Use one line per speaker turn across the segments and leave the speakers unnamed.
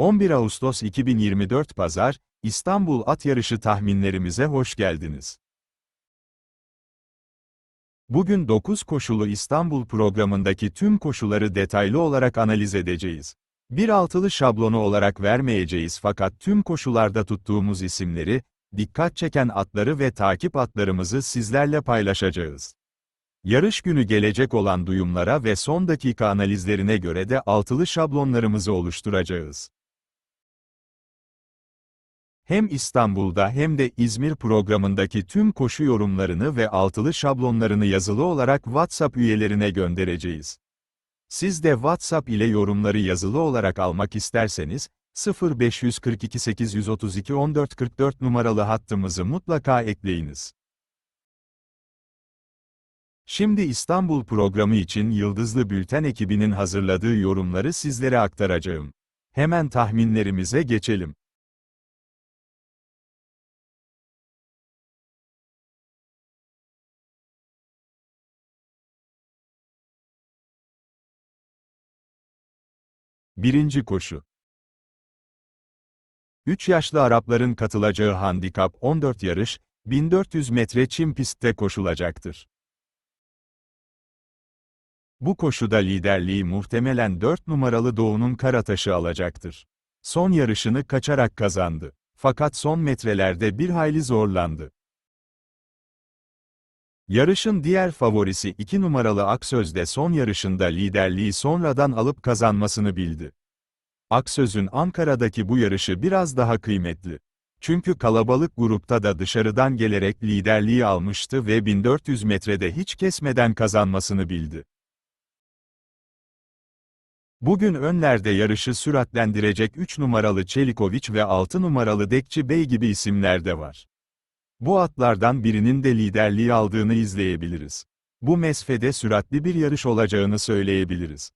11 Ağustos 2024 Pazar, İstanbul At Yarışı tahminlerimize hoş geldiniz. Bugün 9 koşulu İstanbul programındaki tüm koşuları detaylı olarak analiz edeceğiz. Bir altılı şablonu olarak vermeyeceğiz fakat tüm koşularda tuttuğumuz isimleri, dikkat çeken atları ve takip atlarımızı sizlerle paylaşacağız. Yarış günü gelecek olan duyumlara ve son dakika analizlerine göre de altılı şablonlarımızı oluşturacağız. Hem İstanbul'da hem de İzmir programındaki tüm koşu yorumlarını ve altılı şablonlarını yazılı olarak WhatsApp üyelerine göndereceğiz. Siz de WhatsApp ile yorumları yazılı olarak almak isterseniz, 0542 832 1444 numaralı hattımızı mutlaka ekleyiniz. Şimdi İstanbul programı için Yıldızlı Bülten ekibinin hazırladığı yorumları sizlere aktaracağım. Hemen tahminlerimize geçelim. Birinci koşu 3 yaşlı Arapların katılacağı handikap 14 yarış, 1400 metre çim pistte koşulacaktır. Bu koşuda liderliği muhtemelen 4 numaralı Doğu'nun Karataş'ı alacaktır. Son yarışını kaçarak kazandı. Fakat son metrelerde bir hayli zorlandı. Yarışın diğer favorisi 2 numaralı Aksöz de son yarışında liderliği sonradan alıp kazanmasını bildi. Aksöz'ün Ankara'daki bu yarışı biraz daha kıymetli. Çünkü kalabalık grupta da dışarıdan gelerek liderliği almıştı ve 1400 metrede hiç kesmeden kazanmasını bildi. Bugün önlerde yarışı süratlendirecek 3 numaralı Çelikoviç ve 6 numaralı Dekçi Bey gibi isimler de var. Bu atlardan birinin de liderliği aldığını izleyebiliriz. Bu mesfede süratli bir yarış olacağını söyleyebiliriz.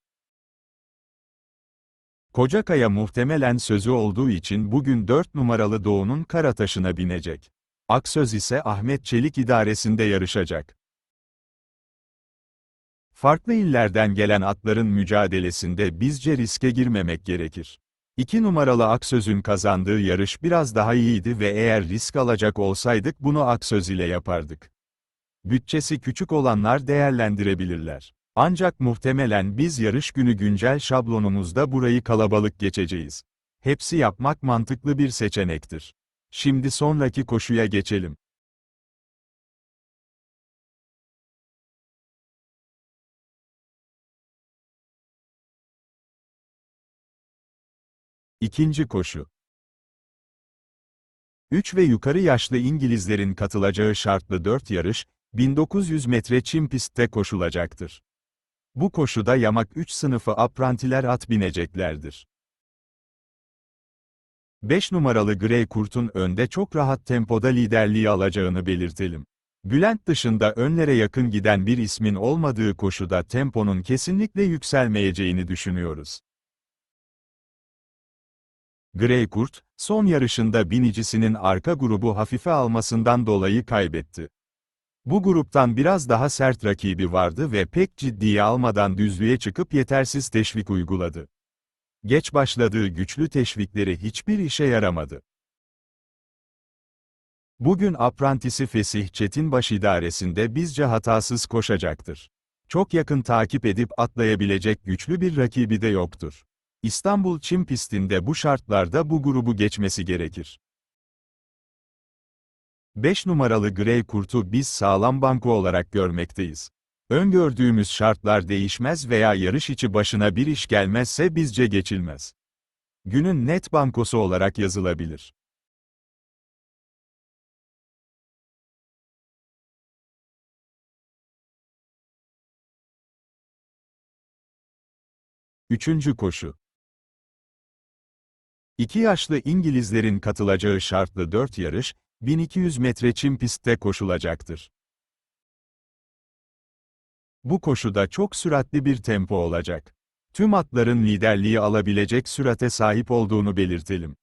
Kocakaya muhtemelen sözü olduğu için bugün 4 numaralı Doğu'nun Karataş'ına binecek. Aksöz ise Ahmet Çelik idaresinde yarışacak. Farklı illerden gelen atların mücadelesinde bizce riske girmemek gerekir. 2 numaralı Aksöz'ün kazandığı yarış biraz daha iyiydi ve eğer risk alacak olsaydık bunu Aksöz ile yapardık. Bütçesi küçük olanlar değerlendirebilirler. Ancak muhtemelen biz yarış günü güncel şablonumuzda burayı kalabalık geçeceğiz. Hepsi yapmak mantıklı bir seçenektir. Şimdi sonraki koşuya geçelim. İkinci koşu 3 ve yukarı yaşlı İngilizlerin katılacağı şartlı 4 yarış, 1900 metre çim pistte koşulacaktır. Bu koşuda yamak 3 sınıfı aprantiler at bineceklerdir. 5 numaralı Grey Kurt'un önde çok rahat tempoda liderliği alacağını belirtelim. Bülent dışında önlere yakın giden bir ismin olmadığı koşuda temponun kesinlikle yükselmeyeceğini düşünüyoruz. Grey Kurt, son yarışında binicisinin arka grubu hafife almasından dolayı kaybetti. Bu gruptan biraz daha sert rakibi vardı ve pek ciddiye almadan düzlüğe çıkıp yetersiz teşvik uyguladı. Geç başladığı güçlü teşvikleri hiçbir işe yaramadı. Bugün aprantisi Fesih Çetinbaş idaresinde bizce hatasız koşacaktır. Çok yakın takip edip atlayabilecek güçlü bir rakibi de yoktur. İstanbul çim pistinde bu şartlarda bu grubu geçmesi gerekir. 5 numaralı Grey Kurt'u biz sağlam banko olarak görmekteyiz. Öngördüğümüz şartlar değişmez veya yarış içi başına bir iş gelmezse bizce geçilmez. Günün net bankosu olarak yazılabilir. Üçüncü koşu 2 yaşlı İngilizlerin katılacağı şartlı 4 yarış, 1200 metre çim pistte koşulacaktır. Bu koşuda çok süratli bir tempo olacak. Tüm atların liderliği alabilecek sürate sahip olduğunu belirtelim.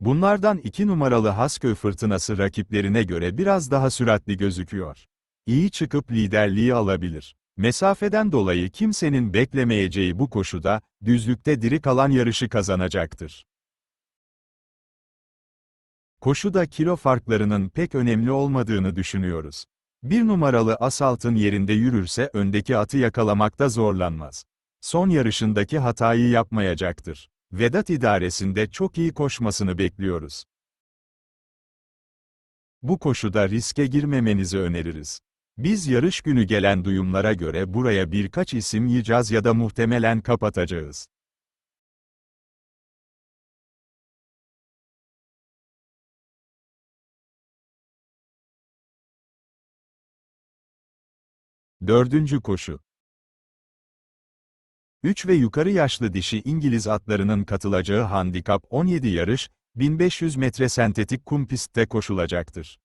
Bunlardan 2 numaralı Hasköy fırtınası rakiplerine göre biraz daha süratli gözüküyor. İyi çıkıp liderliği alabilir. Mesafeden dolayı kimsenin beklemeyeceği bu koşuda, düzlükte diri kalan yarışı kazanacaktır. Koşuda kilo farklarının pek önemli olmadığını düşünüyoruz. Bir numaralı Asalt'ın yerinde yürürse öndeki atı yakalamakta zorlanmaz. Son yarışındaki hatayı yapmayacaktır. Vedat idaresinde çok iyi koşmasını bekliyoruz. Bu koşuda riske girmemenizi öneririz. Biz yarış günü gelen duyumlara göre buraya birkaç isim yiyeceğiz ya da muhtemelen kapatacağız. Dördüncü koşu. 3 ve yukarı yaşlı dişi İngiliz atlarının katılacağı handikap 17 yarış, 1500 metre sentetik kum pistte koşulacaktır.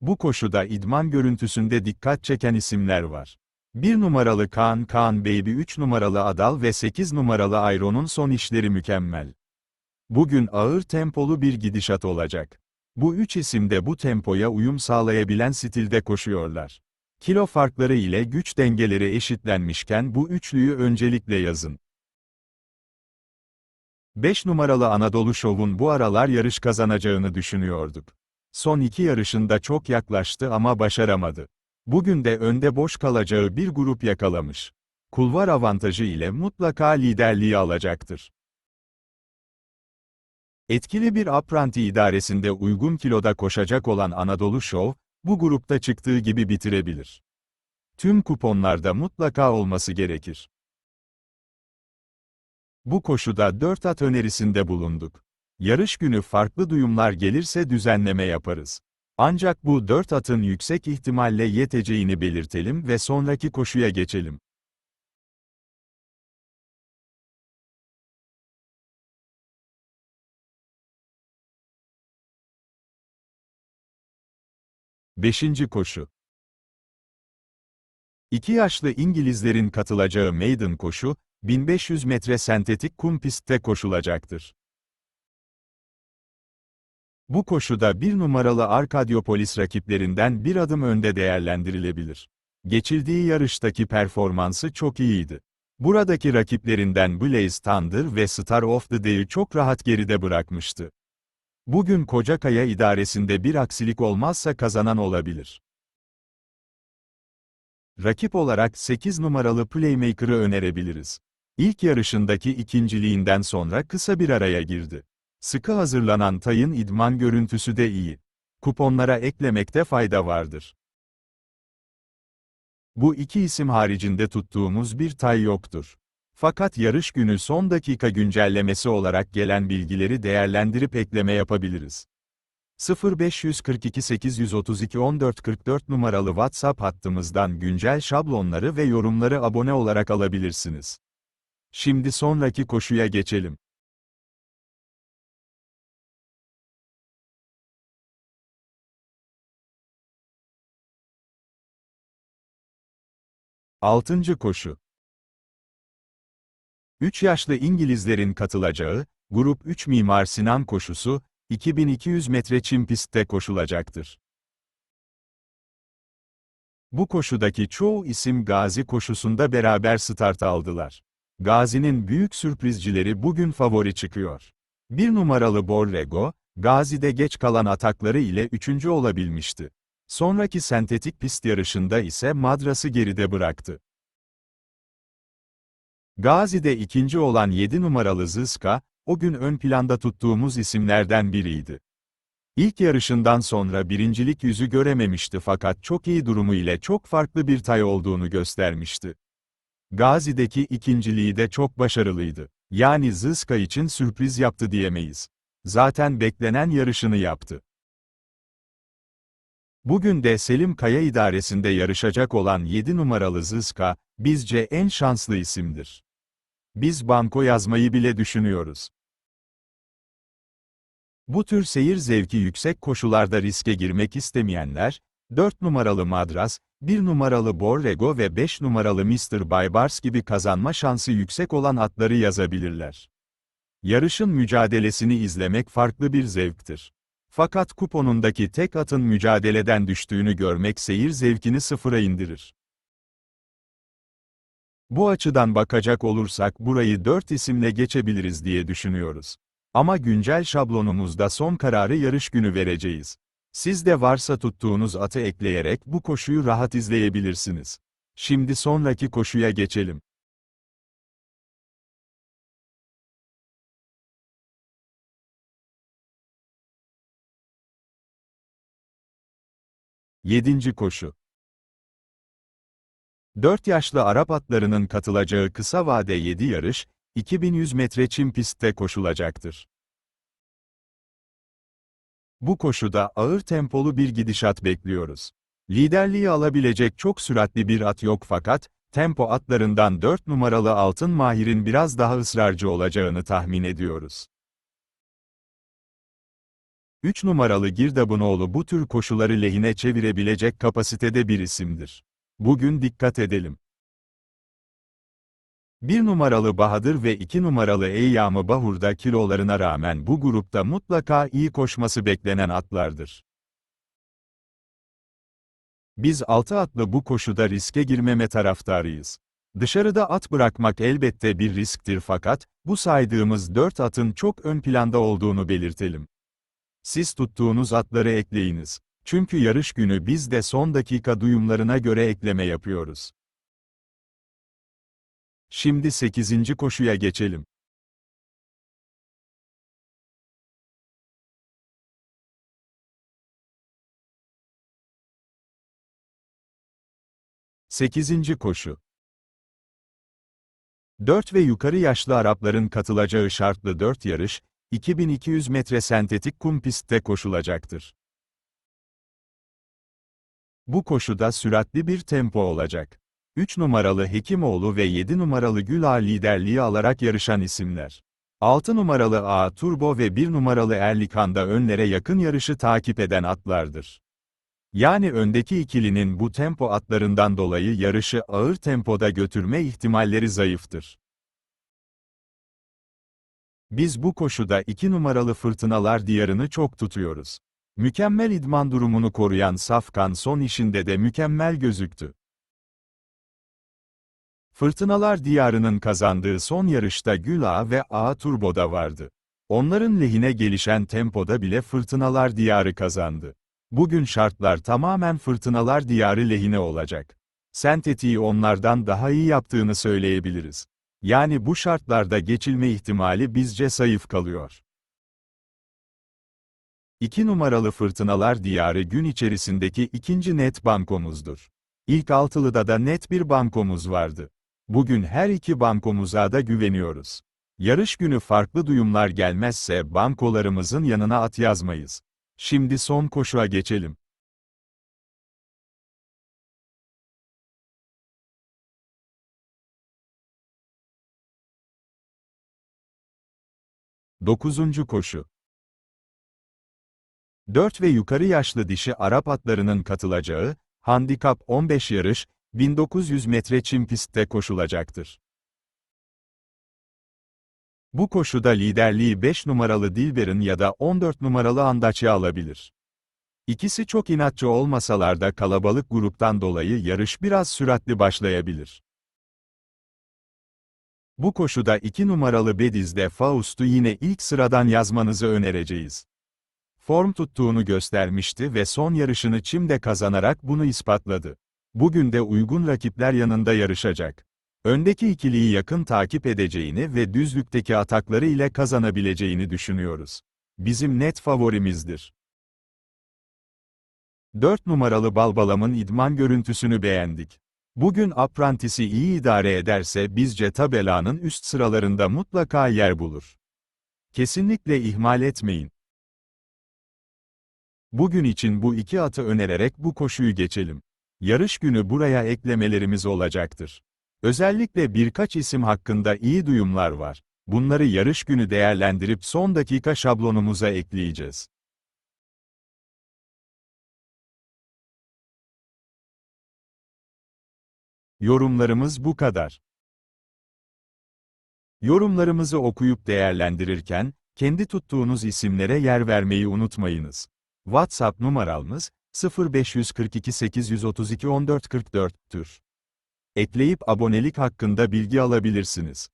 Bu koşuda idman görüntüsünde dikkat çeken isimler var. 1 numaralı Kaan Kaan Baby 3 numaralı Adal ve 8 numaralı Ayron'un son işleri mükemmel. Bugün ağır tempolu bir gidişat olacak. Bu üç isim de bu tempoya uyum sağlayabilen stilde koşuyorlar. Kilo farkları ile güç dengeleri eşitlenmişken bu üçlüyü öncelikle yazın. 5 numaralı Anadolu Şov'un bu aralar yarış kazanacağını düşünüyorduk. Son iki yarışında çok yaklaştı ama başaramadı. Bugün de önde boş kalacağı bir grup yakalamış. Kulvar avantajı ile mutlaka liderliği alacaktır. Etkili bir apranti idaresinde uygun kiloda koşacak olan Anadolu Show, bu grupta çıktığı gibi bitirebilir. Tüm kuponlarda mutlaka olması gerekir. Bu koşuda 4 at önerisinde bulunduk. Yarış günü farklı duyumlar gelirse düzenleme yaparız. Ancak bu 4 atın yüksek ihtimalle yeteceğini belirtelim ve sonraki koşuya geçelim. Beşinci koşu. İki yaşlı İngilizlerin katılacağı maiden koşu, 1500 metre sentetik kum pistte koşulacaktır. Bu koşuda bir numaralı Arkadiopolis rakiplerinden bir adım önde değerlendirilebilir. Geçildiği yarıştaki performansı çok iyiydi. Buradaki rakiplerinden Blaze Thunder ve Star of the Day'i çok rahat geride bırakmıştı. Bugün Kocakaya idaresinde bir aksilik olmazsa kazanan olabilir. Rakip olarak 8 numaralı Playmaker'ı önerebiliriz. İlk yarışındaki ikinciliğinden sonra kısa bir araya girdi. Sıkı hazırlanan tayın idman görüntüsü de iyi. Kuponlara eklemekte fayda vardır. Bu iki isim haricinde tuttuğumuz bir tay yoktur. Fakat yarış günü son dakika güncellemesi olarak gelen bilgileri değerlendirip ekleme yapabiliriz. 0542 832 1444 numaralı WhatsApp hattımızdan güncel şablonları ve yorumları abone olarak alabilirsiniz. Şimdi sonraki koşuya geçelim. Altıncı koşu 3 yaşlı İngilizlerin katılacağı, Grup 3 Mimar Sinan koşusu, 2200 metre çim pistte koşulacaktır. Bu koşudaki çoğu isim Gazi koşusunda beraber start aldılar. Gazi'nin büyük sürprizcileri bugün favori çıkıyor. Bir numaralı Borrego, Gazi'de geç kalan atakları ile üçüncü olabilmişti. Sonraki sentetik pist yarışında ise Madras'ı geride bıraktı. Gazi'de ikinci olan 7 numaralı Zıska, o gün ön planda tuttuğumuz isimlerden biriydi. İlk yarışından sonra birincilik yüzü görememişti fakat çok iyi durumu ile çok farklı bir tay olduğunu göstermişti. Gazi'deki ikinciliği de çok başarılıydı. Yani Zıska için sürpriz yaptı diyemeyiz. Zaten beklenen yarışını yaptı. Bugün de Selim Kaya idaresinde yarışacak olan 7 numaralı Zıska, bizce en şanslı isimdir. Biz banko yazmayı bile düşünüyoruz. Bu tür seyir zevki yüksek koşularda riske girmek istemeyenler, 4 numaralı Madras, 1 numaralı Borrego ve 5 numaralı Mr. Baybars gibi kazanma şansı yüksek olan atları yazabilirler. Yarışın mücadelesini izlemek farklı bir zevktir. Fakat kuponundaki tek atın mücadeleden düştüğünü görmek seyir zevkini sıfıra indirir. Bu açıdan bakacak olursak burayı 4 isimle geçebiliriz diye düşünüyoruz. Ama güncel şablonumuzda son kararı yarış günü vereceğiz. Siz de varsa tuttuğunuz atı ekleyerek bu koşuyu rahat izleyebilirsiniz. Şimdi sonraki koşuya geçelim. Yedinci koşu 4 yaşlı Arap atlarının katılacağı kısa vade 7 yarış, 2100 metre çim pistte koşulacaktır. Bu koşuda ağır tempolu bir gidişat bekliyoruz. Liderliği alabilecek çok süratli bir at yok fakat, tempo atlarından 4 numaralı Altın Mahir'in biraz daha ısrarcı olacağını tahmin ediyoruz. 3 numaralı Girdabınoğlu bu tür koşuları lehine çevirebilecek kapasitede bir isimdir. Bugün dikkat edelim. 1 numaralı Bahadır ve 2 numaralı Eyyamı Bahur'da kilolarına rağmen bu grupta mutlaka iyi koşması beklenen atlardır. Biz 6 atlı bu koşuda riske girmeme taraftarıyız. Dışarıda at bırakmak elbette bir risktir fakat, bu saydığımız 4 atın çok ön planda olduğunu belirtelim. Siz tuttuğunuz atları ekleyiniz. Çünkü yarış günü biz de son dakika duyumlarına göre ekleme yapıyoruz. Şimdi 8. koşuya geçelim. Sekizinci koşu 4 ve yukarı yaşlı Arapların katılacağı şartlı 4 yarış, 2200 metre sentetik kum pistte koşulacaktır. Bu koşuda süratli bir tempo olacak. 3 numaralı Hekimoğlu ve 7 numaralı Gül liderliği alarak yarışan isimler. 6 numaralı A Turbo ve 1 numaralı Erlikan da önlere yakın yarışı takip eden atlardır. Yani öndeki ikilinin bu tempo atlarından dolayı yarışı ağır tempoda götürme ihtimalleri zayıftır. Biz bu koşuda 2 numaralı fırtınalar diyarını çok tutuyoruz. Mükemmel idman durumunu koruyan Safkan son işinde de mükemmel gözüktü. Fırtınalar Diyarı'nın kazandığı son yarışta Gül Ağa ve A Turbo'da vardı. Onların lehine gelişen tempoda bile Fırtınalar Diyarı kazandı. Bugün şartlar tamamen Fırtınalar Diyarı lehine olacak. Sentetiği onlardan daha iyi yaptığını söyleyebiliriz. Yani bu şartlarda geçilme ihtimali bizce zayıf kalıyor. 2 numaralı Fırtınalar Diyarı gün içerisindeki ikinci net bankomuzdur. İlk altılıda da net bir bankomuz vardı. Bugün her iki bankomuza da güveniyoruz. Yarış günü farklı duyumlar gelmezse bankolarımızın yanına at yazmayız. Şimdi son koşuğa geçelim. Dokuzuncu koşu 4 ve yukarı yaşlı dişi Arap atlarının katılacağı, handikap 15 yarış, 1900 metre çim pistte koşulacaktır. Bu koşuda liderliği 5 numaralı Dilber'in ya da 14 numaralı Andaç'ı alabilir. İkisi çok inatçı olmasalar da kalabalık gruptan dolayı yarış biraz süratli başlayabilir. Bu koşuda 2 numaralı Bediz'de Faust'u yine ilk sıradan yazmanızı önereceğiz. Form tuttuğunu göstermişti ve son yarışını Çim'de kazanarak bunu ispatladı. Bugün de uygun rakipler yanında yarışacak. Öndeki ikiliyi yakın takip edeceğini ve düzlükteki atakları ile kazanabileceğini düşünüyoruz. Bizim net favorimizdir. 4 numaralı Balbalam'ın idman görüntüsünü beğendik. Bugün Apprentice'i iyi idare ederse bizce tabelanın üst sıralarında mutlaka yer bulur. Kesinlikle ihmal etmeyin. Bugün için bu iki atı önererek bu koşuyu geçelim. Yarış günü buraya eklemelerimiz olacaktır. Özellikle birkaç isim hakkında iyi duyumlar var. Bunları yarış günü değerlendirip son dakika şablonumuza ekleyeceğiz. Yorumlarımız bu kadar. Yorumlarımızı okuyup değerlendirirken, Kendi tuttuğunuz isimlere yer vermeyi unutmayınız. WhatsApp numaramız 0542 832 1444'tür. Ekleyip abonelik hakkında bilgi alabilirsiniz.